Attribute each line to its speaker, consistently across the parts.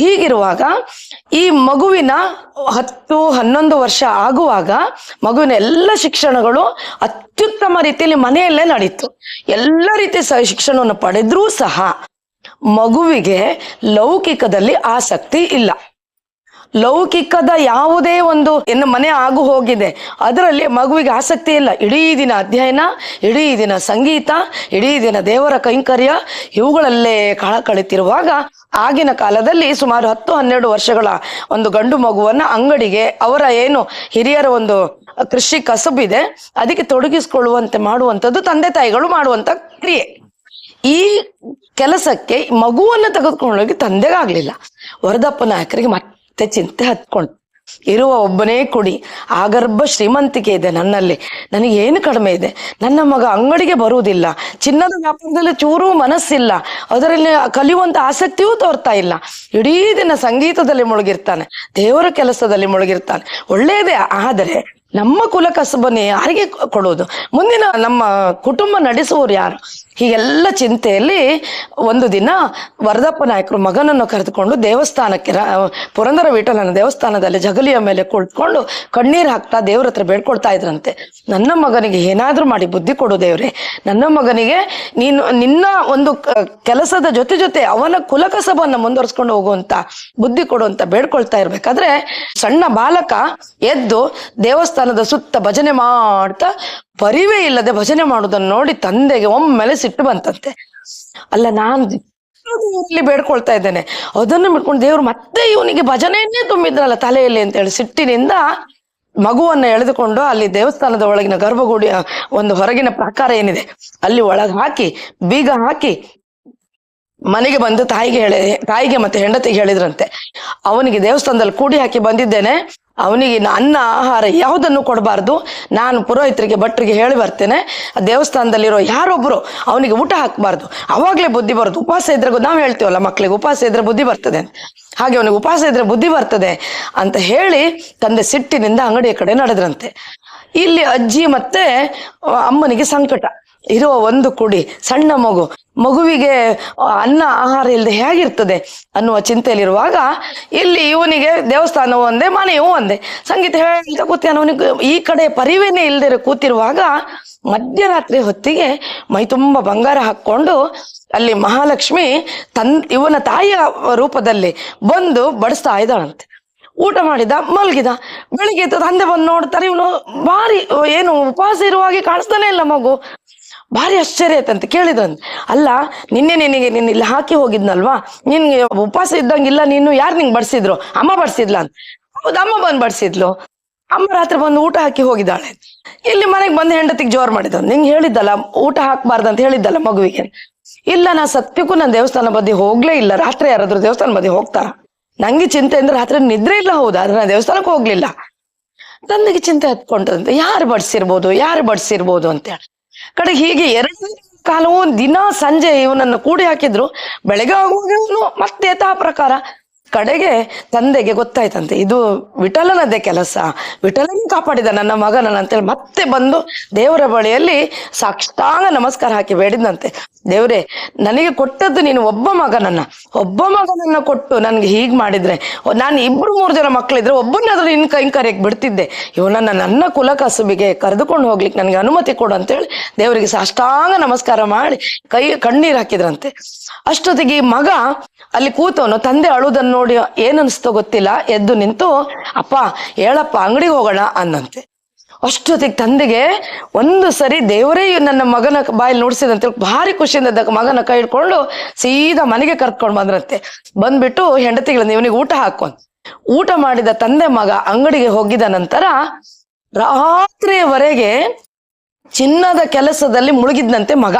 Speaker 1: ಹೀಗಿರುವಾಗ ಈ ಮಗುವಿನ ಹತ್ತು, ಹನ್ನೊಂದು ವರ್ಷ ಆಗುವಾಗ ಮಗುವಿನ ಎಲ್ಲ ಶಿಕ್ಷಣಗಳು ಅತ್ಯುತ್ತಮ ರೀತಿಯಲ್ಲಿ ಮನೆಯಲ್ಲೇ ನಡೀತು. ಎಲ್ಲ ರೀತಿ ಶಿಕ್ಷಣವನ್ನು ಪಡೆದ್ರೂ ಸಹ ಮಗುವಿಗೆ ಲೌಕಿಕದಲ್ಲಿ ಆಸಕ್ತಿ ಇಲ್ಲ. ಲೌಕಿಕದ ಯಾವುದೇ ಒಂದು ಇನ್ನು ಮನೆ ಆಗು ಹೋಗಿದೆ. ಅದರಲ್ಲಿ ಮಗುವಿಗೆ ಆಸಕ್ತಿ ಇಲ್ಲ. ಇಡೀ ದಿನ ಅಧ್ಯಯನ, ಇಡೀ ದಿನ ಸಂಗೀತ, ಇಡೀ ದಿನ ದೇವರ ಕೈಂಕರ್ಯ ಇವುಗಳಲ್ಲೇ ಕಾಳ ಕಳಿತಿರುವಾಗ ಆಗಿನ ಕಾಲದಲ್ಲಿ ಸುಮಾರು ಹತ್ತು, ಹನ್ನೆರಡು ವರ್ಷಗಳ ಒಂದು ಗಂಡು ಮಗುವನ್ನ ಅಂಗಡಿಗೆ ಅವರ ಏನು ಹಿರಿಯರ ಒಂದು ಕೃಷಿ ಕಸಬಿದೆ ಅದಕ್ಕೆ ತೊಡಗಿಸಿಕೊಳ್ಳುವಂತೆ ಮಾಡುವಂಥದ್ದು ತಂದೆ ತಾಯಿಗಳು ಮಾಡುವಂತ ಕ್ರಿಯೆ. ಈ ಕೆಲಸಕ್ಕೆ ಮಗುವನ್ನ ತೆಗೆದುಕೊಂಡೋಗಿ ತಂದೆಗಾಗ್ಲಿಲ್ಲ. ವರದಪ್ಪ ನಾಯಕರಿಗೆ ಮತ್ತೆ ಚಿಂತೆ ಹತ್ಕೊಂಡು, ಇರುವ ಒಬ್ಬನೇ ಕುಡಿ. ಆಗರ್ಭ ಶ್ರೀಮಂತಿಕೆ ಇದೆ ನನ್ನಲ್ಲಿ. ನನಗೆ ಏನು ಕಡಿಮೆ ಇದೆ? ನನ್ನ ಮಗ ಅಂಗಡಿಗೆ ಬರುವುದಿಲ್ಲ. ಚಿನ್ನದ ವ್ಯಾಪಾರದಲ್ಲಿ ಚೂರು ಮನಸ್ಸಿಲ್ಲ. ಅದರಲ್ಲಿ ಕಲಿಯುವಂತ ಆಸಕ್ತಿಯೂ ತೋರ್ತಾ ಇಲ್ಲ. ಇಡೀ ದಿನ ಸಂಗೀತದಲ್ಲಿ ಮುಳುಗಿರ್ತಾನೆ, ದೇವರ ಕೆಲಸದಲ್ಲಿ ಮುಳುಗಿರ್ತಾನೆ. ಒಳ್ಳೆಯದೇ ಆದರೆ ನಮ್ಮ ಕುಲ ಕಸಬನ್ನು ಯಾರಿಗೆ ಕೊಡುವುದು? ಮುಂದಿನ ನಮ್ಮ ಕುಟುಂಬ ನಡೆಸುವವರು ಯಾರು? ಹೀಗೆಲ್ಲ ಚಿಂತೆಯಲ್ಲಿ ಒಂದು ದಿನ ವರದಪ್ಪ ನಾಯಕರು ಮಗನನ್ನು ಕರೆದುಕೊಂಡು ದೇವಸ್ಥಾನಕ್ಕೆ ಪುರಂದರ ವಿಠಲನ ದೇವಸ್ಥಾನದಲ್ಲಿ ಜಗಲಿಯ ಮೇಲೆ ಕುಳಿತುಕೊಂಡು ಕಣ್ಣೀರು ಹಾಕ್ತಾ ದೇವ್ರ ಹತ್ರ ಬೇಡ್ಕೊಳ್ತಾ ಇದ್ರಂತೆ. ನನ್ನ ಮಗನಿಗೆ ಏನಾದರೂ ಮಾಡಿ ಬುದ್ಧಿ ಕೊಡು ದೇವ್ರೆ. ನನ್ನ ಮಗನಿಗೆ ನೀನು, ನಿನ್ನ ಒಂದು ಕೆಲಸದ ಜೊತೆ ಜೊತೆ ಅವನ ಕುಲಕಸಬನ್ನ ಮುಂದುವರಿಸ್ಕೊಂಡು ಹೋಗುವಂತ ಬುದ್ಧಿ ಕೊಡು ಅಂತ ಬೇಡ್ಕೊಳ್ತಾ ಇರ್ಬೇಕಾದ್ರೆ ಸಣ್ಣ ಬಾಲಕ ಎದ್ದು ದೇವಸ್ಥಾನದ ಸುತ್ತ ಭಜನೆ ಮಾಡ್ತಾ ಪರಿವೇ ಇಲ್ಲದೆ ಭಜನೆ ಮಾಡುವುದನ್ನು ನೋಡಿ ತಂದೆಗೆ ಒಮ್ಮೆಲೆ ಸಿಟ್ಟು ಬಂತಂತೆ. ಅಲ್ಲ, ನಾನು ದೇವರಲ್ಲಿ ಬೇಡ್ಕೊಳ್ತಾ ಇದ್ದೇನೆ. ಅದನ್ನು ಬಿಟ್ಕೊಂಡು ದೇವ್ರು ಮತ್ತೆ ಇವನಿಗೆ ಭಜನೆಯನ್ನೇ ತುಂಬಿದ್ರಲ್ಲ ತಲೆಯಲ್ಲಿ ಅಂತ ಹೇಳಿ ಸಿಟ್ಟಿನಿಂದ ಮಗುವನ್ನ ಎಳೆದುಕೊಂಡು ಅಲ್ಲಿ ದೇವಸ್ಥಾನದ ಒಳಗಿನ ಗರ್ಭಗುಡಿಯ ಒಂದು ಹೊರಗಿನ ಪ್ರಕಾರ ಏನಿದೆ, ಅಲ್ಲಿ ಒಳಗೆ ಹಾಕಿ, ಬೀಗ ಹಾಕಿ ಮನೆಗೆ ಬಂದು ತಾಯಿಗೆ ಹೇಳಿ, ತಾಯಿಗೆ ಮತ್ತೆ ಹೆಂಡತಿಗೆ ಹೇಳಿದ್ರಂತೆ. ಅವನಿಗೆ ದೇವಸ್ಥಾನದಲ್ಲಿ ಕೂಡಿ ಹಾಕಿ ಬಂದಿದ್ದೇನೆ. ಅವನಿಗೆ ಅನ್ನ, ಆಹಾರ ಯಾವುದನ್ನು ಕೊಡಬಾರ್ದು. ನಾನು ಪುರೋಹಿತರಿಗೆ, ಭಟ್ರಿಗೆ ಹೇಳಿ ಬರ್ತೇನೆ. ಆ ದೇವಸ್ಥಾನದಲ್ಲಿರೋ ಯಾರೊಬ್ಬರು ಅವನಿಗೆ ಊಟ ಹಾಕಬಾರ್ದು. ಅವಾಗಲೇ ಬುದ್ಧಿ ಬರೋದು. ಉಪವಾಸ ಇದ್ರೆ ನಾವು ಹೇಳ್ತೀವಲ್ಲ ಮಕ್ಕಳಿಗೆ ಉಪವಾಸ ಇದ್ರೆ ಬುದ್ಧಿ ಬರ್ತದೆ ಹಾಗೆ ಅವನಿಗೆ ಉಪವಾಸ ಇದ್ರೆ ಬುದ್ಧಿ ಬರ್ತದೆ ಅಂತ ಹೇಳಿ ತಂದೆ ಸಿಟ್ಟಿನಿಂದ ಅಂಗಡಿಯ ಕಡೆ ನಡೆದ್ರಂತೆ. ಇಲ್ಲಿ ಅಜ್ಜಿ ಮತ್ತೆ ಅಮ್ಮನಿಗೆ ಸಂಕಟ. ಇರುವ ಒಂದು ಕುಡಿ, ಸಣ್ಣ ಮಗು. ಮಗುವಿಗೆ ಅನ್ನ ಆಹಾರ ಇಲ್ಲದೆ ಹೇಗಿರ್ತದೆ ಅನ್ನುವ ಚಿಂತೆಯಲ್ಲಿರುವಾಗ, ಇಲ್ಲಿ ಇವನಿಗೆ ದೇವಸ್ಥಾನವೂ ಒಂದೇ, ಮನೆಯೂ ಒಂದೇ. ಸಂಗೀತ ಹೇಳ್ತಾ ಕೂತಿಯ ಅವನಿಗೆ. ಈ ಕಡೆ ಪರಿವೇನೆ ಇಲ್ಲದೆ ಕೂತಿರುವಾಗ, ಮಧ್ಯರಾತ್ರಿ ಹೊತ್ತಿಗೆ ಮೈ ತುಂಬ ಬಂಗಾರ ಹಾಕೊಂಡು ಅಲ್ಲಿ ಮಹಾಲಕ್ಷ್ಮಿ ತನ್, ಇವನ ತಾಯಿಯ ರೂಪದಲ್ಲಿ ಬಂದು ಬಡಿಸ್ತಾ ಇದ್ದಾಳಂತೆ. ಊಟ ಮಾಡಿದ, ಮಲಗಿದ, ಬೆಳಿಗ್ಗೆ ಎದ್ದು ತಂದೆ ಬಂದು ನೋಡ್ತಾರೆ, ಇವನು ಭಾರಿ, ಏನು ಉಪವಾಸ ಇರುವ ಹಾಗೆ ಕಾಣಿಸ್ತಾನೆ ಇಲ್ಲ ಮಗು. ಭಾರಿ ಆಶ್ಚರ್ಯ ಆಯ್ತಂತೆ ಕೇಳಿದ್ರಂತ. ಅಲ್ಲ, ನಿನ್ನೆ ನಿನಗೆ ನಿನ್ನ ಇಲ್ಲಿ ಹಾಕಿ ಹೋಗಿದ್ನಲ್ವಾ? ನಿನ್ಗೆ ಉಪವಾಸ ಇದ್ದಂಗಿಲ್ಲ, ನೀನು ಯಾರು ನಿಂಗೆ ಬಡಿಸಿದ್ರು? ಅಮ್ಮ ಬಡಿಸಿದ್ಲ ಅಂತ. ಹೌದು, ಅಮ್ಮ ಬಂದು ಬಡಿಸಿದ್ಲು. ಅಮ್ಮ ರಾತ್ರಿ ಬಂದು ಊಟ ಹಾಕಿ ಹೋಗಿದ್ದಾಳೆ. ಇಲ್ಲಿ ಮನೆಗೆ ಬಂದು ಹೆಂಡತಿಗೆ ಜೋರ್ ಮಾಡಿದ ನಿಂಗೆ ಹೇಳಿದ್ದಲ್ಲ, ಊಟ ಹಾಕ್ಬಾರ್ದು ಅಂತ ಹೇಳಿದ್ದಲ್ಲ ಮಗುವಿಗೆ. ಇಲ್ಲ, ನಾ ಸತ್ಯಕ್ಕೂ ನಾನು ದೇವಸ್ಥಾನ ಬದಿ ಹೋಗ್ಲೇ ಇಲ್ಲ. ರಾತ್ರಿ ಯಾರಾದ್ರೂ ದೇವಸ್ಥಾನ ಬದಿ ಹೋಗ್ತಾರ? ನಂಗೆ ಚಿಂತೆ ಅಂದ್ರೆ ರಾತ್ರಿ ನಿದ್ರೆ ಇಲ್ಲ, ಹೌದಾ. ಆದ್ರೆ ನಾನು ದೇವಸ್ಥಾನಕ್ಕೆ ಹೋಗ್ಲಿಲ್ಲ. ತಂದೆಗೆ ಚಿಂತೆ ಹತ್ಕೊಂಡ್ರಂತೆ. ಯಾರು ಬಡಿಸಿರ್ಬೋದು? ಯಾರು ಬಡ್ಸಿರ್ಬೋದು ಅಂತೇಳಿ ಕಡೆ ಹೀಗೆ ಎರಡು ಕಾಲವೂ ದಿನ, ಸಂಜೆ ಇವನನ್ನು ಕೂಡಿ ಹಾಕಿದ್ರು. ಬೆಳಗ್ಗೆ ಆಗುವಾಗ ಮತ್ತೆ ಯಥಾ ಪ್ರಕಾರ ಕಡೆಗೆ ತಂದೆಗೆ ಗೊತ್ತಾಯ್ತಂತೆ. ಇದು ವಿಠಲನದೇ ಕೆಲಸ. ವಿಠಲನೇ ಕಾಪಾಡಿದ ನನ್ನ ಮಗನನ್ನ ಅಂತೇಳಿ ಮತ್ತೆ ಬಂದು ದೇವರ ಬಳಿಯಲ್ಲಿ ಸಾಕ್ಷಾಂಗ ನಮಸ್ಕಾರ ಹಾಕಿ ಬೇಡಿದಂತೆ ದೇವ್ರೆ, ನನಗೆ ಕೊಟ್ಟದ್ದು ನೀನು ಒಬ್ಬ ಮಗನನ್ನ. ಒಬ್ಬ ಮಗನನ್ನ ಕೊಟ್ಟು ನನ್ಗೆ ಹೀಗ್ ಮಾಡಿದ್ರೆ, ನಾನು ಇಬ್ರು ಮೂರು ಜನ ಮಕ್ಕಳಿದ್ರೆ ಒಬ್ಬನಾದ್ರೂ ನಿನ್ ಕೈಂಕರ್ಯಕ್ಕೆ ಬಿಡ್ತಿದ್ದೆ. ಇವನನ್ನ ನನ್ನ ಕುಲ ಕಸುಬಿಗೆ ಕರೆದುಕೊಂಡು ಹೋಗ್ಲಿಕ್ಕೆ ನನಗೆ ಅನುಮತಿ ಕೊಡು ಅಂತೇಳಿ ದೇವರಿಗೆ ಸಾಷ್ಟಾಂಗ ನಮಸ್ಕಾರ ಮಾಡಿ ಕೈ ಕಣ್ಣೀರ್ ಹಾಕಿದ್ರಂತೆ. ಅಷ್ಟೊತ್ತಿಗೆ ಈ ಮಗ ಅಲ್ಲಿ ಕೂತವನು, ತಂದೆ ಅಳುದನ್ನು ನೋಡಿ ಏನ್ ಗೊತ್ತಿಲ್ಲ, ಎದ್ದು ನಿಂತು, ಅಪ್ಪ, ಹೇಳಪ್ಪ, ಅಂಗಡಿಗೆ ಹೋಗೋಣ ಅನ್ನಂತೆ. ಅಷ್ಟೊತ್ತಿಗೆ ತಂದೆಗೆ ಒಂದು ಸರಿ ದೇವರೇ ನನ್ನ ಮಗನ ಬಾಯಲ್ಲಿ ನೋಡಿಸಿದಂತೆ ಭಾರಿ ಖುಷಿಯಿಂದ ಮಗನ ಕೈ ಹಿಡ್ಕೊಂಡು ಸೀದಾ ಮನೆಗೆ ಕರ್ಕೊಂಡು ಬಂದ್ರಂತೆ. ಬಂದ್ಬಿಟ್ಟು ಹೆಂಡತಿಗಳನ್ನ ಇವನಿಗೆ ಊಟ ಹಾಕೊಂತ ಊಟ ಮಾಡಿದ ತಂದೆ ಮಗ ಅಂಗಡಿಗೆ ಹೋಗಿದ ನಂತರ ರಾತ್ರಿಯವರೆಗೆ ಚಿನ್ನದ ಕೆಲಸದಲ್ಲಿ ಮುಳುಗಿದ್ನಂತೆ ಮಗ.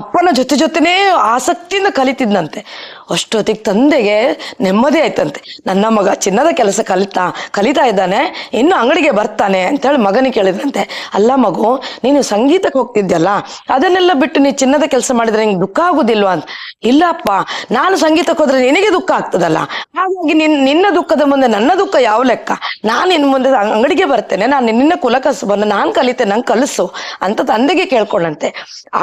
Speaker 1: ಅಪ್ಪನ ಜೊತೆ ಜೊತೆನೇ ಆಸಕ್ತಿಯಿಂದ ಕಲಿತಿದ್ನಂತೆ. ಅಷ್ಟೊತ್ತಿಗೆ ತಂದೆಗೆ ನೆಮ್ಮದಿ ಆಯ್ತಂತೆ. ನನ್ನ ಮಗ ಚಿನ್ನದ ಕೆಲಸ ಕಲಿತಾ ಕಲಿತಾ ಇದ್ದಾನೆ, ಇನ್ನು ಅಂಗಡಿಗೆ ಬರ್ತಾನೆ ಅಂತೇಳಿ ಮಗನಿಗೆ ಕೇಳಿದ್ರಂತೆ. ಅಲ್ಲ ಮಗು, ನೀನು ಸಂಗೀತಕ್ಕೆ ಹೋಗ್ತಿದ್ಯಲ್ಲ, ಅದನ್ನೆಲ್ಲ ಬಿಟ್ಟು ನೀ ಚಿನ್ನದ ಕೆಲಸ ಮಾಡಿದ್ರೆ ನಿಂಗೆ ದುಃಖ ಆಗುದಿಲ್ವಾ ಅಂತ. ಇಲ್ಲಪ್ಪ, ನಾನು ಸಂಗೀತಕ್ಕೆ ಹೋದ್ರೆ ನಿನಗೆ ದುಃಖ ಆಗ್ತದಲ್ಲ. ಹಾಗಾಗಿ ನಿನ್, ನಿನ್ನ ದುಃಖದ ಮುಂದೆ ನನ್ನ ದುಃಖ ಯಾವ ಲೆಕ್ಕ? ನಾನು ಇನ್ನು ಮುಂದೆ ಅಂಗಡಿಗೆ ಬರ್ತೇನೆ, ನಾನು ನಿನ್ನ ಕುಲಕಸಬನ್ನು ನಾನು ಕಲಿತೆ, ನಂಗೆ ಕಲಿಸು ಅಂತ ತಂದೆಗೆ ಕೇಳ್ಕೊಂಡಂತೆ.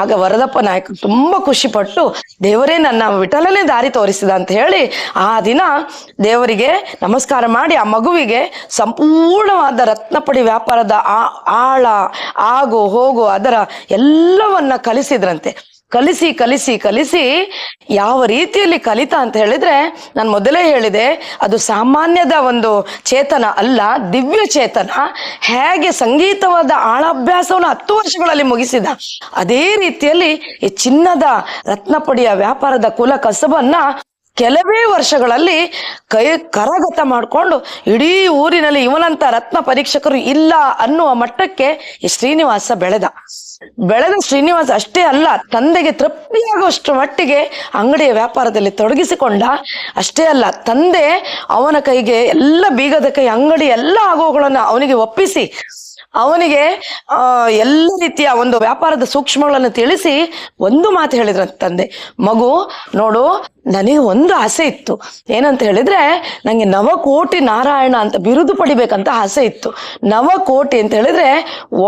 Speaker 1: ಆಗ ವರದಪ್ಪ ನಾಯಕ ತುಂಬಾ ಖುಷಿ ಪಟ್ಟು ದೇವರೇ ನನ್ನ ವಿಠಲನೇ ದಾರಿ ತೋರಿಸಿದ ಅಂತ ಹೇಳಿ ಆ ದಿನ ದೇವರಿಗೆ ನಮಸ್ಕಾರ ಮಾಡಿ ಆ ಮಗುವಿಗೆ ಸಂಪೂರ್ಣವಾದ ರತ್ನಪಡಿ ವ್ಯಾಪಾರದ ಆ- ಆಳ, ಆಗು, ಹೋಗು ಅದರ ಎಲ್ಲವನ್ನ ಕಲಿಸಿದ್ರಂತೆ. ಕಲಿಸಿ ಕಲಿಸಿ ಕಲಿಸಿ ಯಾವ ರೀತಿಯಲ್ಲಿ ಕಲಿತ ಅಂತ ಹೇಳಿದ್ರೆ ನಾನು ಮೊದಲೇ ಹೇಳಿದೆ, ಅದು ಸಾಮಾನ್ಯದ ಒಂದು ಚೇತನ ಅಲ್ಲ, ದಿವ್ಯ ಚೇತನ. ಹೇಗೆ ಸಂಗೀತವಾದ ಆಳಾಭ್ಯಾಸವನ್ನು ಹತ್ತು ವರ್ಷಗಳಲ್ಲಿ ಮುಗಿಸಿದ, ಅದೇ ರೀತಿಯಲ್ಲಿ ಈ ಚಿನ್ನದ ರತ್ನಪಡಿಯ ವ್ಯಾಪಾರದ ಕುಲ ಕಸಬನ್ನ ಕೆಲವೇ ವರ್ಷಗಳಲ್ಲಿ ಕೈ ಕರಗತ ಮಾಡಿಕೊಂಡು ಇಡೀ ಊರಿನಲ್ಲಿ ಇವನಂತ ರತ್ನ ಪರೀಕ್ಷಕರು ಇಲ್ಲ ಅನ್ನುವ ಮಟ್ಟಕ್ಕೆ ಈ ಶ್ರೀನಿವಾಸ ಬೆಳೆದ. ಬೆಳೆದ ಶ್ರೀನಿವಾಸ್ ಅಷ್ಟೇ ಅಲ್ಲ, ತಂದೆಗೆ ತೃಪ್ತಿಯಾಗುವಷ್ಟು ಮಟ್ಟಿಗೆ ಅಂಗಡಿಯ ವ್ಯಾಪಾರದಲ್ಲಿ ತೊಡಗಿಸಿಕೊಂಡ ಅಷ್ಟೇ ಅಲ್ಲ, ತಂದೆ ಅವನ ಕೈಗೆ ಎಲ್ಲ ಬೀಗದ ಕೈ, ಅಂಗಡಿ ಎಲ್ಲ ಆಗುವಗಳನ್ನು ಅವನಿಗೆ ಒಪ್ಪಿಸಿ, ಅವನಿಗೆ ಎಲ್ಲ ರೀತಿಯ ಒಂದು ವ್ಯಾಪಾರದ ಸೂಕ್ಷ್ಮಗಳನ್ನು ತಿಳಿಸಿ ಒಂದು ಮಾತು ಹೇಳಿದ್ರ ತಂದೆ, ಮಗು ನೋಡು ನನಗೆ ಒಂದು ಆಸೆ ಇತ್ತು, ಏನಂತ ಹೇಳಿದ್ರೆ ನಂಗೆ ನವಕೋಟಿ ನಾರಾಯಣ ಅಂತ ಬಿರುದು ಪಡಿಬೇಕಂತ ಆಸೆ ಇತ್ತು, ನವಕೋಟಿ ಅಂತ ಹೇಳಿದ್ರೆ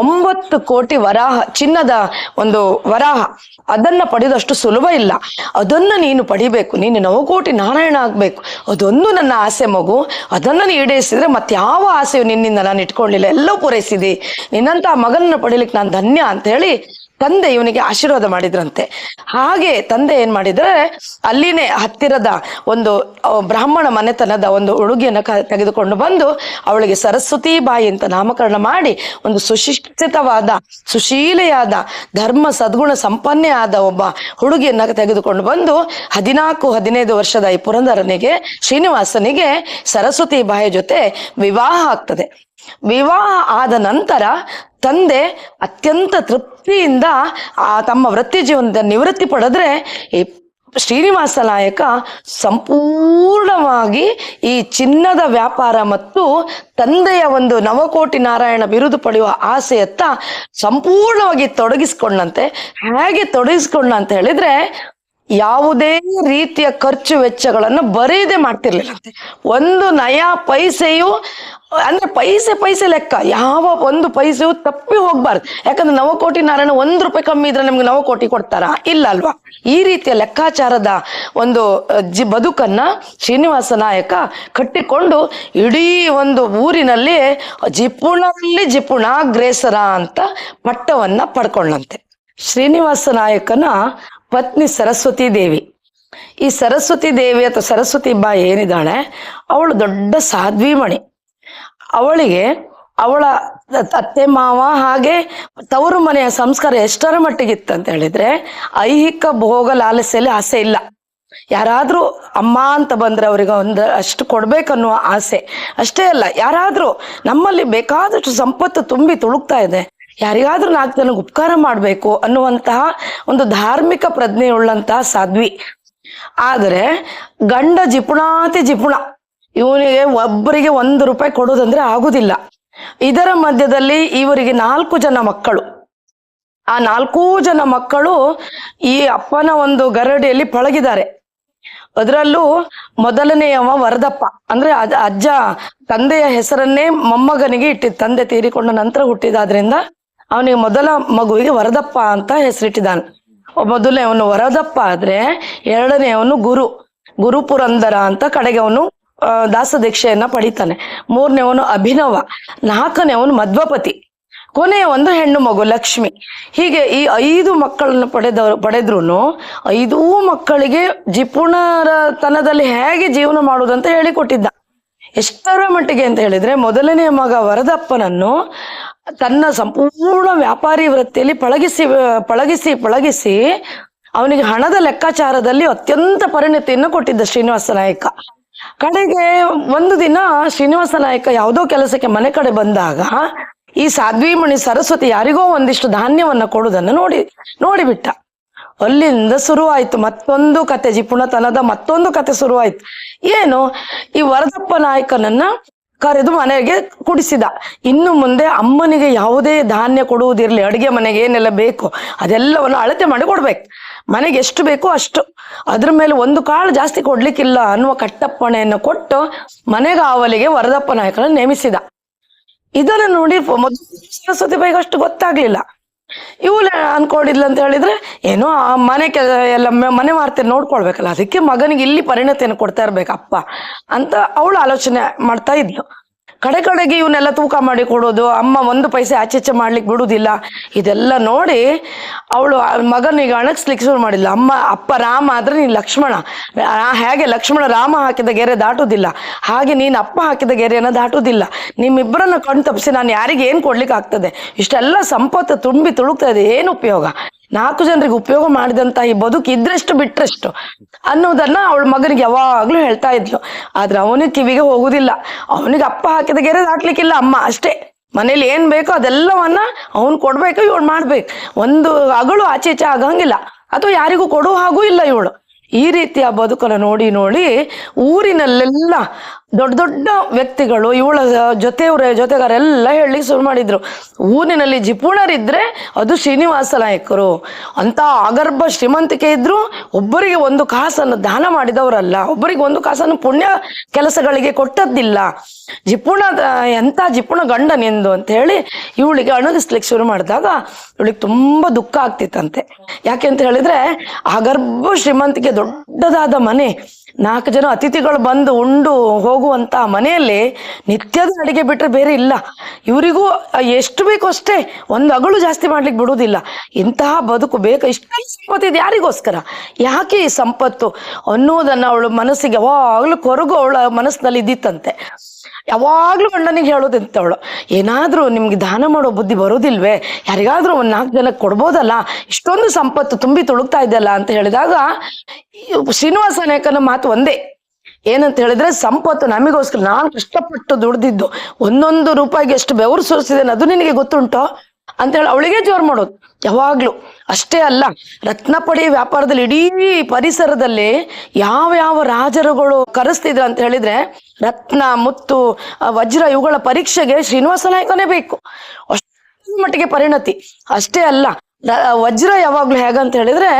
Speaker 1: ಒಂಬತ್ತು ಕೋಟಿ ವರಾಹ ಚಿನ್ನದ ಒಂದು ವರಾಹ ಅದನ್ನ ಪಡೆದಷ್ಟು ಸುಲಭ ಇಲ್ಲ. ಅದನ್ನ ನೀನು ಪಡಿಬೇಕು. ನೀನು ನವಕೋಟಿ ನಾರಾಯಣ ಆಗ್ಬೇಕು. ಅದೊಂದು ನನ್ನ ಆಸೆ ಮಗು. ಅದನ್ನ ನೀನು ಈಡೇರಿಸಿದ್ರೆ ಮತ್ಯಾವ ಆಸೆಯು ನಿನ್ನಿಂದ ನಾನು ಇಟ್ಕೊಳ್ಳಿಲ್ಲ ಎಲ್ಲೋ ಪೂರೈಸಿದಿ. ನಿನ್ನಂತ ಮಗನನ್ನ ಪಡಿಲಿಕ್ಕೆ ನಾನು ಧನ್ಯ ಅಂತ ಹೇಳಿ ತಂದೆ ಇವನಿಗೆ ಆಶೀರ್ವಾದ ಮಾಡಿದ್ರಂತೆ. ಹಾಗೆ ತಂದೆ ಏನ್ ಮಾಡಿದ್ರೆ ಅಲ್ಲಿನೇ ಹತ್ತಿರದ ಒಂದು ಬ್ರಾಹ್ಮಣ ಮನೆತನದ ಒಂದು ಹುಡುಗಿಯನ್ನ ತೆಗೆದುಕೊಂಡು ಬಂದು ಅವಳಿಗೆ ಸರಸ್ವತಿ ಬಾಯಿ ಅಂತ ನಾಮಕರಣ ಮಾಡಿ ಒಂದು ಸುಶಿಕ್ಷಿತವಾದ, ಸುಶೀಲೆಯಾದ, ಧರ್ಮ ಸದ್ಗುಣ ಸಂಪನ್ನೆ ಆದ ಒಬ್ಬ ಹುಡುಗಿಯನ್ನ ತೆಗೆದುಕೊಂಡು ಬಂದು ಹದಿನಾಲ್ಕು, ಹದಿನೈದು ವರ್ಷದ ಈ ಪುರಂದರನಿಗೆ, ಶ್ರೀನಿವಾಸನಿಗೆ ಸರಸ್ವತಿ ಬಾಯಿ ಜೊತೆ ವಿವಾಹ ಆಗ್ತದೆ. ವಿವಾಹ ಆದ ನಂತರ ತಂದೆ ಅತ್ಯಂತ ತೃಪ್ತಿಯಿಂದ ಆ ತಮ್ಮ ವೃತ್ತಿ ಜೀವನದ ನಿವೃತ್ತಿ ಪಡೆದ್ರೆ ಈ ಶ್ರೀನಿವಾಸ ನಾಯಕ ಸಂಪೂರ್ಣವಾಗಿ ಈ ಚಿನ್ನದ ವ್ಯಾಪಾರ ಮತ್ತು ತಂದೆಯ ಒಂದು ನವಕೋಟಿ ನಾರಾಯಣ ಬಿರುದು ಪಡೆಯುವ ಆಸೆಯತ್ತ ಸಂಪೂರ್ಣವಾಗಿ ತೊಡಗಿಸ್ಕೊಂಡಂತೆ. ಹೇಗೆ ತೊಡಗಿಸ್ಕೊಂಡ ಅಂತ ಹೇಳಿದ್ರೆ ಯಾವುದೇ ರೀತಿಯ ಖರ್ಚು ವೆಚ್ಚಗಳನ್ನು ಬರೆಯದೆ ಮಾಡ್ತಿರ್ಲಿಲ್ಲಂತೆ. ಒಂದು ನಯ ಪೈಸೆಯು ಅಂದ್ರೆ ಪೈಸೆ ಪೈಸೆ ಲೆಕ್ಕ. ಯಾವ ಒಂದು ಪೈಸೆಯು ತಪ್ಪಿ ಹೋಗ್ಬಾರ್ದು. ಯಾಕಂದ್ರೆ ನವಕೋಟಿ ನಾರಾಯಣ ಒಂದ್ ರೂಪಾಯಿ ಕಮ್ಮಿ ಇದ್ರೆ ನಮ್ಗೆ ನವಕೋಟಿ ಕೊಡ್ತಾರಾ? ಇಲ್ಲ ಅಲ್ವಾ? ಈ ರೀತಿಯ ಲೆಕ್ಕಾಚಾರದ ಒಂದು ಜಿ, ಬದುಕನ್ನ ಶ್ರೀನಿವಾಸ ನಾಯಕ ಕಟ್ಟಿಕೊಂಡು ಇಡೀ ಒಂದು ಊರಿನಲ್ಲಿ ಜಿಪುಣಲ್ಲಿ ಜಿಪುಣಾಗ್ರೇಸರ ಅಂತ ಪಟ್ಟವನ್ನ ಪಡ್ಕೊಂಡಂತೆ. ಶ್ರೀನಿವಾಸ ನಾಯಕನ ಪತ್ನಿ ಸರಸ್ವತಿ ದೇವಿ. ಈ ಸರಸ್ವತಿ ದೇವಿ ಅಥವಾ ಸರಸ್ವತಿ ಬಾ ಏನಿದ್ದಾಳೆ? ಅವಳು ದೊಡ್ಡ ಸಾಧ್ವಿಮಣಿ. ಅವಳಿಗೆ ಅವಳ ಅತ್ತೆ ಮಾವ ಹಾಗೆ ತವರು ಮನೆಯ ಸಂಸ್ಕಾರ ಎಷ್ಟರ ಮಟ್ಟಿಗಿತ್ತು ಅಂತ ಹೇಳಿದ್ರೆ ಐಹಿಕ ಭೋಗ ಲಾಲಸೆಯಲ್ಲಿ ಆಸೆ ಇಲ್ಲ. ಯಾರಾದ್ರೂ ಅಮ್ಮ ಅಂತ ಬಂದ್ರೆ ಅವ್ರಿಗೆ ಒಂದು ಅಷ್ಟು ಕೊಡ್ಬೇಕನ್ನುವ ಆಸೆ. ಅಷ್ಟೇ ಅಲ್ಲ, ಯಾರಾದ್ರೂ ನಮ್ಮಲ್ಲಿ ಬೇಕಾದಷ್ಟು ಸಂಪತ್ತು ತುಂಬಿ ತುಳುಕ್ತಾ ಇದೆ. ಯಾರಿಗಾದ್ರೂ ನಾಲ್ಕು ಜನಕ್ಕೆ ಉಪಕಾರ ಮಾಡಬೇಕು ಅನ್ನುವಂತಹ ಒಂದು ಧಾರ್ಮಿಕ ಪ್ರಜ್ಞೆಯುಳ್ಳಂತಹ ಸಾಧ್ವಿ. ಆದರೆ ಗಂಡ ಜಿಪುಣಾತಿ ಜಿಪುಣ ಇವನಿಗೆ ಒಬ್ಬರಿಗೆ ಒಂದು ರೂಪಾಯಿ ಕೊಡೋದಂದ್ರೆ ಆಗುದಿಲ್ಲ. ಇದರ ಮಧ್ಯದಲ್ಲಿ ಇವರಿಗೆ ನಾಲ್ಕು ಜನ ಮಕ್ಕಳು. ಆ ನಾಲ್ಕೂ ಜನ ಮಕ್ಕಳು ಈ ಅಪ್ಪನ ಒಂದು ಗರಡಿಯಲ್ಲಿ ಪಳಗಿದ್ದಾರೆ. ಅದರಲ್ಲೂ ಮೊದಲನೆಯವ ವರದಪ್ಪ. ಅಂದ್ರೆ ಅದ್- ಅಜ್ಜ ತಂದೆಯ ಹೆಸರನ್ನೇ ಮೊಮ್ಮಗನಿಗೆ ಇಟ್ಟಿದ್, ತಂದೆ ತೀರಿಕೊಂಡ ನಂತರ ಹುಟ್ಟಿದಾದ್ರಿಂದ ಅವನಿಗೆ ಮೊದಲ ಮಗುವಿಗೆ ವರದಪ್ಪ ಅಂತ ಹೆಸರಿಟ್ಟಿದ್ದಾನೆ. ಮೊದಲನೇವನು ವರದಪ್ಪ ಆದ್ರೆ ಎರಡನೇ ಗುರು ಗುರು ಪುರಂದರ ಅಂತ ಕಡೆಗೆ ಅವನು ಆ, ದಾಸದೀಕ್ಷೆಯನ್ನ ಪಡಿತಾನೆ. ಮೂರನೇವನು ಅಭಿನವ ನಾಲ್ಕನೇವನು ಮಧ್ವಪತಿ ಕೊನೆಯ ಒಂದು ಹೆಣ್ಣು ಮಗು ಲಕ್ಷ್ಮಿ. ಹೀಗೆ ಈ ಐದು ಮಕ್ಕಳನ್ನು ಪಡೆದವರು ಪಡೆದ್ರು ಐದೂ ಮಕ್ಕಳಿಗೆ ಜಿಪುಣರ ತನದಲ್ಲಿ ಹೇಗೆ ಜೀವನ ಮಾಡುವುದಂತ ಹೇಳಿಕೊಟ್ಟಿದ್ದ. ಎಷ್ಟರ ಮಟ್ಟಿಗೆ ಅಂತ ಹೇಳಿದ್ರೆ ಮೊದಲನೆಯ ಮಗ ವರದಪ್ಪನನ್ನು ತನ್ನ ಸಂಪೂರ್ಣ ವ್ಯಾಪಾರಿ ವೃತ್ತಿಯಲ್ಲಿ ಪಳಗಿಸಿ ಪಳಗಿಸಿ ಪಳಗಿಸಿ ಅವನಿಗೆ ಹಣದ ಲೆಕ್ಕಾಚಾರದಲ್ಲಿ ಅತ್ಯಂತ ಪರಿಣತಿಯನ್ನು ಕೊಟ್ಟಿದ್ದ ಶ್ರೀನಿವಾಸ ನಾಯಕ. ಕಡೆಗೆ ಒಂದು ದಿನ ಶ್ರೀನಿವಾಸ ನಾಯಕ ಯಾವುದೋ ಕೆಲಸಕ್ಕೆ ಮನೆ ಕಡೆ ಬಂದಾಗ ಈ ಸಾಧ್ವಿ ಮಣಿ ಸರಸ್ವತಿ ಯಾರಿಗೋ ಒಂದಿಷ್ಟು ಧಾನ್ಯವನ್ನ ಕೊಡುವುದನ್ನು ನೋಡಿ, ನೋಡಿಬಿಟ್ಟ. ಅಲ್ಲಿಂದ ಶುರುವಾಯ್ತು ಮತ್ತೊಂದು ಕತೆ ಜಿಪುಣತನದ ಮತ್ತೊಂದು ಕತೆ ಶುರುವಾಯ್ತು. ಏನು? ಈ ವರದಪ್ಪ ನಾಯಕನನ್ನ ಕರೆದು ಮನೆಗೆ ಕುಡಿಸಿದ. ಇನ್ನು ಮುಂದೆ ಅಮ್ಮನಿಗೆ ಯಾವುದೇ ಧಾನ್ಯ ಕೊಡುವುದಿರಲಿ, ಅಡಿಗೆ ಮನೆಗೆ ಏನೆಲ್ಲ ಬೇಕು, ಅದೆಲ್ಲವನ್ನು ಅಳತೆ ಮಾಡಿ ಕೊಡ್ಬೇಕು. ಮನೆಗೆ ಎಷ್ಟು ಬೇಕೋ ಅಷ್ಟು. ಅದ್ರ ಮೇಲೆ ಒಂದು ಕಾಳು ಜಾಸ್ತಿ ಕೊಡ್ಲಿಕ್ಕಿಲ್ಲ ಅನ್ನುವ ಕಟ್ಟಪ್ಪಣೆಯನ್ನು ಕೊಟ್ಟು ಮನೆಗಾವಲಿಗೆ ವರದಪ್ಪ ನಾಯಕನ ನೇಮಿಸಿದ. ಇದನ್ನ ನೋಡಿ ಸರಸ್ವತಿ ಬೈಗೆ ಅಷ್ಟು ಗೊತ್ತಾಗ್ಲಿಲ್ಲ. ಇವಳು ಅನ್ಕೊಂಡಿದ್ಲ ಅಂತ ಹೇಳಿದ್ರೆ, ಏನೋ ಆ ಮನೆ ಕೆಲ, ಎಲ್ಲ ಮನೆ ಮಾರ್ತೀನಿ ನೋಡ್ಕೊಳ್ಬೇಕಲ್ಲ, ಅದಕ್ಕೆ ಮಗನಿಗೆ ಇಲ್ಲಿ ಪರಿಣತಿಯನ್ನು ಕೊಡ್ತಾ ಇರ್ಬೇಕಪ್ಪ ಅಂತ ಅವಳು ಆಲೋಚನೆ ಮಾಡ್ತಾ ಇದ್ಲು. ಕಡೆ ಕಡೆಗೆ ಇವನ್ನೆಲ್ಲ ತೂಕ ಮಾಡಿ ಕೊಡೋದು, ಅಮ್ಮ ಒಂದು ಪೈಸೆ ಆಚೆಚ್ಚೆ ಮಾಡ್ಲಿಕ್ಕೆ ಬಿಡುದಿಲ್ಲ. ಇದೆಲ್ಲ ನೋಡಿ ಅವಳು ಮಗನಿಗೆ ಅಣಗಿಸ್ಲಿಕ್ಕೆ ಶುರು ಮಾಡಿಲ್ಲ ಅಮ್ಮ, ಅಪ್ಪ ರಾಮ ಆದ್ರೆ ನೀನ್ ಲಕ್ಷ್ಮಣ. ಹೇಗೆ ಲಕ್ಷ್ಮಣ ರಾಮ ಹಾಕಿದ ಗೆರೆ ದಾಟುದಿಲ್ಲ. ಹಾಗೆ ನೀನ್ ಅಪ್ಪ ಹಾಕಿದ ಗೆರೆಯನ್ನ ದಾಟುದಿಲ್ಲ. ನಿಮ್ಮಿಬ್ಬರನ್ನ ಕಣ್ ತಪ್ಪಿಸಿ ನಾನು ಯಾರಿಗೆ ಏನು ಕೊಡ್ಲಿಕ್ಕೆ ಆಗ್ತದೆ ಇಷ್ಟೆಲ್ಲ ಸಂಪತ್ತು ತುಂಬಿ ತುಳುಕ್ತಾ ಇದೆ. ಏನು ಉಪಯೋಗ? ನಾಲ್ಕು ಜನರಿಗೆ ಉಪಯೋಗ ಮಾಡಿದಂತ ಈ ಬದುಕು ಇದ್ರಷ್ಟು ಬಿಟ್ರಷ್ಟು ಅನ್ನೋದನ್ನ ಅವಳ ಮಗನಿಗೆ ಯಾವಾಗ್ಲೂ ಹೇಳ್ತಾ ಇದ್ಲು. ಆದ್ರೆ ಅವನಿಗೆ ಕಿವಿಗೆ ಹೋಗುದಿಲ್ಲ. ಅವನಿಗೆ ಅಪ್ಪ ಹಾಕಿದ ಗೆರೆ ಹಾಕ್ಲಿಕ್ಕಿಲ್ಲ, ಅಮ್ಮ ಅಷ್ಟೇ. ಮನೇಲಿ ಏನ್ ಬೇಕೋ ಅದೆಲ್ಲವನ್ನ ಅವನ್ ಕೊಡ್ಬೇಕು, ಇವಳು ಮಾಡ್ಬೇಕು. ಒಂದು ಅಗಳು ಆಚೆ ಈಚೆ ಆಗಂಗಿಲ್ಲ. ಅಥವಾ ಯಾರಿಗೂ ಕೊಡುವ ಹಾಗೂ ಇಲ್ಲ ಇವಳು. ಈ ರೀತಿಯ ಬದುಕನ್ನು ನೋಡಿ ನೋಡಿ ಊರಿನಲ್ಲೆಲ್ಲ ದೊಡ್ಡ ದೊಡ್ಡ ವ್ಯಕ್ತಿಗಳು, ಇವಳ ಜೊತೆಯವ್ರ ಜೊತೆಗಾರೆಲ್ಲ ಹೇಳಲಿಕ್ಕೆ ಶುರು ಮಾಡಿದ್ರು. ಊರಿನಲ್ಲಿ ಜಿಪುಣರಿದ್ರೆ ಅದು ಶ್ರೀನಿವಾಸ ನಾಯಕರು. ಅಂತ ಅಗರ್ಭ ಶ್ರೀಮಂತಿಕೆ ಇದ್ರು ಒಬ್ಬರಿಗೆ ಒಂದು ಕಾಸನ್ನು ದಾನ ಮಾಡಿದವರಲ್ಲ, ಒಬ್ಬರಿಗೆ ಒಂದು ಕಾಸನ್ನು ಪುಣ್ಯ ಕೆಲಸಗಳಿಗೆ ಕೊಟ್ಟದ್ದಿಲ್ಲ. ಜಿಪುಣ, ಎಂತ ಜಿಪುಣ ಗಂಡನೆಂದು ಅಂತ ಹೇಳಿ ಇವಳಿಗೆ ಅಣಗಿಸ್ಲಿಕ್ಕೆ ಶುರು ಮಾಡಿದಾಗ ಇವಳಿಗೆ ತುಂಬಾ ದುಃಖ ಆಗ್ತಿತ್ತಂತೆ. ಯಾಕೆ ಅಂತ ಹೇಳಿದ್ರೆ ಅಗರ್ಭ ಶ್ರೀಮಂತಿಕೆ ದೊಡ್ಡದಾದ ಮನೆ ನಾಲ್ಕು ಜನ ಅತಿಥಿಗಳು ಬಂದು ಉಂಡು ಹೋಗುವಂತ ಮನೆಯಲ್ಲಿ ನಿತ್ಯದ ಅಡಿಗೆ ಬಿಟ್ರೆ ಬೇರೆ ಇಲ್ಲ. ಇವರಿಗೂ ಎಷ್ಟು ಬೇಕು ಅಷ್ಟೇ ಒಂದು ಅಗಳು ಜಾಸ್ತಿ ಮಾಡ್ಲಿಕ್ಕೆ ಬಿಡುವುದಿಲ್ಲ. ಇಂತಹ ಬದುಕು ಬೇಕು. ಇಷ್ಟೆಲ್ಲ ಸಂಪತ್ತು ಇದು ಯಾರಿಗೋಸ್ಕರ? ಯಾಕೆ ಈ ಸಂಪತ್ತು ಅನ್ನೋದನ್ನ ಅವಳು ಮನಸ್ಸಿಗೆ ಯಾವಾಗ್ಲೂ ಕೊರಗು ಅವಳ ಮನಸ್ಸಿನಲ್ಲಿ ಇದ್ದಿತ್ತಂತೆ. ಯಾವಾಗ್ಲೂ ಗಂಡನಿಗೆ ಹೇಳೋದಂತ ಅವಳು ಏನಾದ್ರೂ ನಿಮ್ಗೆ ದಾನ ಮಾಡೋ ಬುದ್ಧಿ ಬರೋದಿಲ್ವೇ? ಯಾರಿಗಾದ್ರೂ ಒಂದ್ ನಾಲ್ಕು ಜನಕ್ಕೆ ಕೊಡ್ಬೋದಲ್ಲ? ಇಷ್ಟೊಂದು ಸಂಪತ್ತು ತುಂಬಿ ತುಳುಕ್ತಾ ಇದೆಯಲ್ಲ ಅಂತ ಹೇಳಿದಾಗ ಶ್ರೀನಿವಾಸ ನಾಯಕನ ಮಾತು ಒಂದೇ. ಏನಂತ ಹೇಳಿದ್ರೆ, ಸಂಪತ್ತು ನಮಗೋಸ್ಕರ, ನಾನು ಕಷ್ಟಪಟ್ಟು ದುಡ್ದಿದ್ದು ಒಂದೊಂದು ರೂಪಾಯಿಗೆ ಎಷ್ಟು ಬೆವರು ಸುರಿಸಿದ್ದೇನೆ ಅದು ನಿನಗೆ ಗೊತ್ತುಂಟೋ? ಅಂತ ಹೇಳಿ ಅವಳಿಗೆ ಜೋರ್ ಮಾಡೋದು. ಯಾವಾಗ್ಲೂ. ಅಷ್ಟೇ ಅಲ್ಲ, ರತ್ನಪಡಿ ವ್ಯಾಪಾರದಲ್ಲಿ ಇಡೀ ಪರಿಸರದಲ್ಲಿ ಯಾವ ಯಾವ ರಾಜರುಗಳು ಕರೆಸ್ತಿದ್ರು ಅಂತ ಹೇಳಿದ್ರೆ ರತ್ನ, ಮುತ್ತು ವಜ್ರ ಇವುಗಳ ಪರೀಕ್ಷೆಗೆ ಶ್ರೀನಿವಾಸ ನಾಯಕನೇ ಬೇಕು. ಅಷ್ಟು ಮಟ್ಟಿಗೆ ಪರಿಣತಿ. ಅಷ್ಟೇ ಅಲ್ಲ ವಜ್ರ ಯಾವಾಗ್ಲೂ ಹೇಗಂತ ಹೇಳಿದ್ರೆ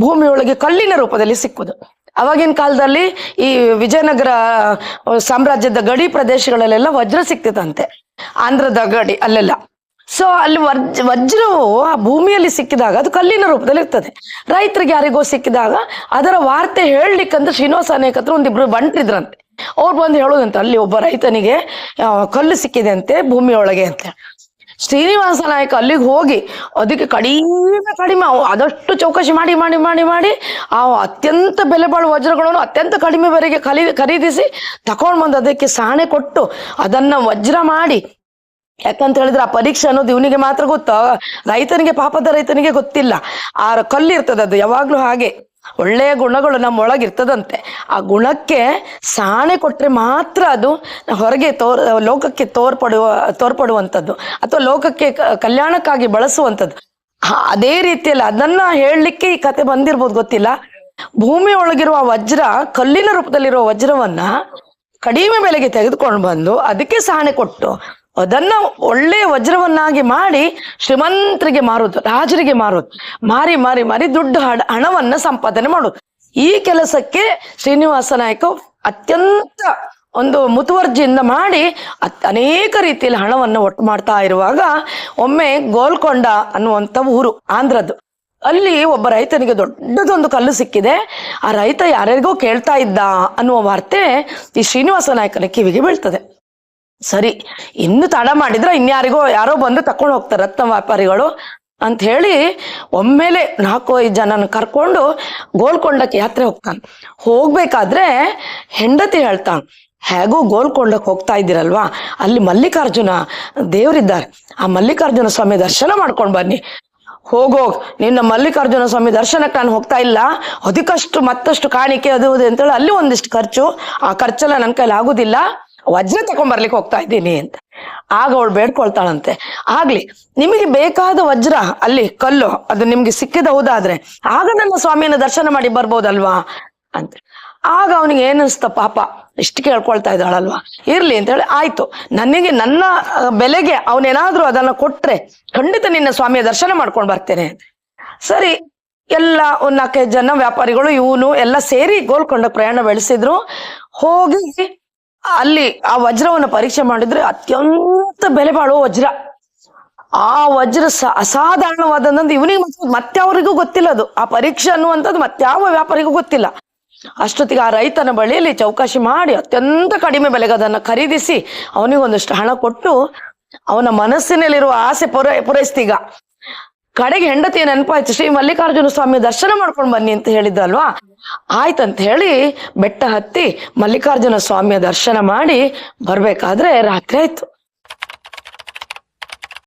Speaker 1: ಭೂಮಿಯೊಳಗೆ ಕಲ್ಲಿನ ರೂಪದಲ್ಲಿ ಸಿಕ್ಕುದು. ಅವಾಗಿನ ಕಾಲದಲ್ಲಿ ಈ ವಿಜಯನಗರ ಸಾಮ್ರಾಜ್ಯದ ಗಡಿ ಪ್ರದೇಶಗಳಲ್ಲೆಲ್ಲ ವಜ್ರ ಸಿಕ್ತಿತ್ತಂತೆ. ಆಂಧ್ರದ ಗಡಿ ಅಲ್ಲೆಲ್ಲ. ಸೊ ಅಲ್ಲಿ ವಜ್ರ ವಜ್ರವು ಆ ಭೂಮಿಯಲ್ಲಿ ಸಿಕ್ಕಿದಾಗ ಅದು ಕಲ್ಲಿನ ರೂಪದಲ್ಲಿ ಇರ್ತದೆ. ರೈತರಿಗೆ ಯಾರಿಗೋ ಸಿಕ್ಕಿದಾಗ ಅದರ ವಾರ್ತೆ ಹೇಳಲಿಕ್ಕಂತ ಶ್ರೀನಿವಾಸ ಅನೇಕ ಹತ್ರ ಒಂದಿಬ್ರು ಬಂಟ್ರಿದ್ರಂತೆ. ಅವ್ರು ಬಂದು ಹೇಳೋದಂತೆ, ಅಲ್ಲಿ ಒಬ್ಬ ರೈತನಿಗೆ ಕಲ್ಲು ಸಿಕ್ಕಿದೆ ಅಂತೆ ಭೂಮಿಯೊಳಗೆ ಅಂತ ಶ್ರೀನಿವಾಸ ನಾಯಕ ಅಲ್ಲಿಗೆ ಹೋಗಿ, ಅದಕ್ಕೆ ಕಡಿಮೆ ಕಡಿಮೆ ಆದಷ್ಟು ಚೌಕಶಿ ಮಾಡಿ ಮಾಡಿ ಮಾಡಿ ಮಾಡಿ, ಆ ಅತ್ಯಂತ ಬೆಲೆ ಬಾಳುವ ವಜ್ರಗಳನ್ನು ಅತ್ಯಂತ ಕಡಿಮೆ ಬೆಲೆಗೆ ಖರೀ, ಖರೀದಿಸಿ ತಕೊಂಡ್ ಬಂದು ಅದಕ್ಕೆ ಸಾಣೆ ಕೊಟ್ಟು ಅದನ್ನ ವಜ್ರ ಮಾಡಿ. ಯಾಕಂತ ಹೇಳಿದ್ರೆ ಆ ಪರೀಕ್ಷೆ ಅನ್ನೋದು ಇವನಿಗೆ ಮಾತ್ರ ಗೊತ್ತು? ರೈತನಿಗೆ, ಪಾಪದ ರೈತನಿಗೆ ಗೊತ್ತಿಲ್ಲ. ಆ ಕಲ್ಲು ಇರ್ತದೆ ಅದು, ಯಾವಾಗ್ಲೂ ಹಾಗೆ. ಒಳ್ಳೆಯ ಗುಣಗಳು ನಮ್ಮ ಒಳಗಿರ್ತದಂತೆ. ಆ ಗುಣಕ್ಕೆ ಸಾಣೆ ಕೊಟ್ಟರೆ ಮಾತ್ರ ಅದು ಹೊರಗೆ ತೋರ್, ಲೋಕಕ್ಕೆ ತೋರ್ಪಡುವ, ತೋರ್ಪಡುವಂಥದ್ದು. ಅಥವಾ ಲೋಕಕ್ಕೆ ಕಲ್ಯಾಣಕ್ಕಾಗಿ ಬಳಸುವಂಥದ್ದು. ಅದೇ ರೀತಿಯಲ್ಲಿ ಅದನ್ನ ಹೇಳಲಿಕ್ಕೆ ಈ ಕತೆ ಬಂದಿರ್ಬೋದು ಗೊತ್ತಿಲ್ಲ. ಭೂಮಿ ಒಳಗಿರುವ ವಜ್ರ, ಕಲ್ಲಿನ ರೂಪದಲ್ಲಿರುವ ವಜ್ರವನ್ನ ಕಡಿಮೆ ಬೆಲೆಗೆ ತೆಗೆದುಕೊಂಡು ಬಂದು ಅದಕ್ಕೆ ಸಾಣೆ ಕೊಟ್ಟು ಅದನ್ನ ಒಳ್ಳೆ ವಜ್ರವನ್ನಾಗಿ ಮಾಡಿ ಶ್ರೀಮಂತರಿಗೆ ಮಾರೋದು, ರಾಜರಿಗೆ ಮಾರೋದು. ಮಾರಿ ಮಾರಿ ಮಾರಿ ದುಡ್ಡು ಹಣ- ಹಣವನ್ನ ಸಂಪಾದನೆ ಮಾಡೋದು. ಈ ಕೆಲಸಕ್ಕೆ ಶ್ರೀನಿವಾಸ ನಾಯಕ ಅತ್ಯಂತ ಒಂದು ಮುತುವರ್ಜಿಯಿಂದ ಮಾಡಿ ಅನೇಕ ರೀತಿಯಲ್ಲಿ ಹಣವನ್ನು ಒಟ್ಟು ಮಾಡ್ತಾ ಇರುವಾಗ ಒಮ್ಮೆ ಗೋಲ್ಕೊಂಡ ಅನ್ನುವಂಥ ಊರು ಆಂಧ್ರದ್ದು. ಅಲ್ಲಿ ಒಬ್ಬ ರೈತನಿಗೆ ದೊಡ್ಡದೊಂದು ಕಲ್ಲು ಸಿಕ್ಕಿದೆ. ಆ ರೈತ ಯಾರ್ಯಾರಿಗೋ ಕೇಳ್ತಾ ಇದ್ದ ಅನ್ನುವ ವಾರ್ತೆ ಈ ಶ್ರೀನಿವಾಸ ನಾಯಕನ ಕಿವಿಗೆ ಬೀಳ್ತದೆ. ಸರಿ, ಇನ್ನು ತಡ ಮಾಡಿದ್ರೆ ಇನ್ಯಾರಿಗೋ ಯಾರೋ ಬಂದು ತಕೊಂಡು ಹೋಗ್ತಾರೆ ರತ್ನ ವ್ಯಾಪಾರಿಗಳು ಅಂತ ಹೇಳಿ ಒಮ್ಮೆಲೆ ನಾಲ್ಕು ಐದು ಜನನ ಕರ್ಕೊಂಡು ಗೋಲ್ಕೊಂಡಕ್ಕೆ ಯಾತ್ರೆ ಹೋಗ್ತಾನೆ. ಹೋಗ್ಬೇಕಾದ್ರೆ ಹೆಂಡತಿ ಹೇಳ್ತಾನೆ, ಹೇಗೂ ಗೋಲ್ಕೊಂಡಕ್ಕೆ ಹೋಗ್ತಾ ಇದ್ದೀರಲ್ವಾ? ಅಲ್ಲಿ ಮಲ್ಲಿಕಾರ್ಜುನ ದೇವರಿದ್ದಾರೆ. ಆ ಮಲ್ಲಿಕಾರ್ಜುನ ಸ್ವಾಮಿ ದರ್ಶನ ಮಾಡ್ಕೊಂಡು ಬನ್ನಿ. ಹೋಗೋಗ್ ನಿನ್ನ ಮಲ್ಲಿಕಾರ್ಜುನ ಸ್ವಾಮಿ ದರ್ಶನಕ್ಕೆ ನಾನು ಹೋಗ್ತಾ ಇಲ್ಲ. ಅದಕ್ಕಷ್ಟು ಮತ್ತಷ್ಟು ಕಾಣಿಕೆ ಅದು ಅಂತೇಳಿ ಅಲ್ಲಿ ಒಂದಿಷ್ಟು ಖರ್ಚು. ಆ ಖರ್ಚೆಲ್ಲ ನನ್ನ ಕೈಲಿ ಆಗುದಿಲ್ಲ. ವಜ್ರ ತಗೊಂಡ್ಬರ್ಲಿಕ್ಕೆ ಹೋಗ್ತಾ ಇದ್ದೀನಿ ಅಂತ. ಆಗ ಅವಳು ಬೇಡ್ಕೊಳ್ತಾಳಂತೆ. ಆಗ್ಲಿ, ನಿಮಗೆ ಬೇಕಾದ ವಜ್ರ, ಅಲ್ಲಿ ಕಲ್ಲು, ಅದು ನಿಮ್ಗೆ ಸಿಕ್ಕಿದ ಹೌದಾದ್ರೆ, ಆಗ ನನ್ನ ಸ್ವಾಮಿಯನ್ನ ದರ್ಶನ ಮಾಡಿ ಬರ್ಬೋದಲ್ವಾ? ಅಂತ. ಆಗ ಅವನಿಗೆ ಏನಿಸ್ತ ಪಾಪ, ಇಷ್ಟು ಕೇಳ್ಕೊಳ್ತಾ ಇದ್ದಾಳಲ್ವಾ? ಇರ್ಲಿ ಅಂತ ಹೇಳಿ ಆಯ್ತು. ನನಗೆ ನನ್ನ ಬೆಲೆಗೆ ಅವನೇನಾದ್ರೂ ಅದನ್ನ ಕೊಟ್ರೆ ಖಂಡಿತ ನಿನ್ನ ಸ್ವಾಮಿಯ ದರ್ಶನ ಮಾಡ್ಕೊಂಡು ಬರ್ತೇನೆ. ಸರಿ, ಎಲ್ಲ ಒಂದ್ ನಾಲ್ಕೈದು ಜನ ವ್ಯಾಪಾರಿಗಳು, ಇವನು ಎಲ್ಲ ಸೇರಿ ಗೋಲ್ಕೊಂಡ ಪ್ರಯಾಣ ಬೆಳೆಸಿದ್ರು. ಹೋಗಿ ಅಲ್ಲಿ ಆ ವಜ್ರವನ್ನು ಪರೀಕ್ಷೆ ಮಾಡಿದ್ರೆ ಅತ್ಯಂತ ಬೆಲೆ ಬಾಳುವ ವಜ್ರ. ಆ ವಜ್ರ ಸ ಅಸಾಧಾರಣವಾದಂತ ಇವನಿಗೆ ಮತ್ತೆ ಅವರಿಗೂ ಗೊತ್ತಿಲ್ಲ ಅದು. ಆ ಪರೀಕ್ಷೆ ಅನ್ನುವಂಥದ್ದು ಮತ್ಯಾವ ವ್ಯಾಪಾರಿಗೂ ಗೊತ್ತಿಲ್ಲ. ಅಷ್ಟೊತ್ತಿಗೆ ಆ ರೈತನ ಬಳಿಯಲ್ಲಿ ಚೌಕಾಶಿ ಮಾಡಿ ಅತ್ಯಂತ ಕಡಿಮೆ ಬೆಲೆಗೆ ಅದನ್ನು ಖರೀದಿಸಿ ಅವನಿಗೆ ಒಂದಷ್ಟು ಹಣ ಕೊಟ್ಟು ಅವನ ಮನಸ್ಸಿನಲ್ಲಿರುವ ಆಸೆ ಪೂರೈ ಪೂರೈಸ್ತೀಗ ಕಡೆಗೆ ಹೆಂಡತಿ ನೆನಪಾಯ್ತು, ಶ್ರೀ ಮಲ್ಲಿಕಾರ್ಜುನ ಸ್ವಾಮಿ ದರ್ಶನ ಮಾಡ್ಕೊಂಡು ಬನ್ನಿ ಅಂತ ಹೇಳಿದ್ರಲ್ವಾ? ಆಯ್ತಂತ ಹೇಳಿ ಬೆಟ್ಟ ಹತ್ತಿ ಮಲ್ಲಿಕಾರ್ಜುನ ಸ್ವಾಮಿಯ ದರ್ಶನ ಮಾಡಿ ಬರ್ಬೇಕಾದ್ರೆ ರಾತ್ರಿ ಆಯ್ತು.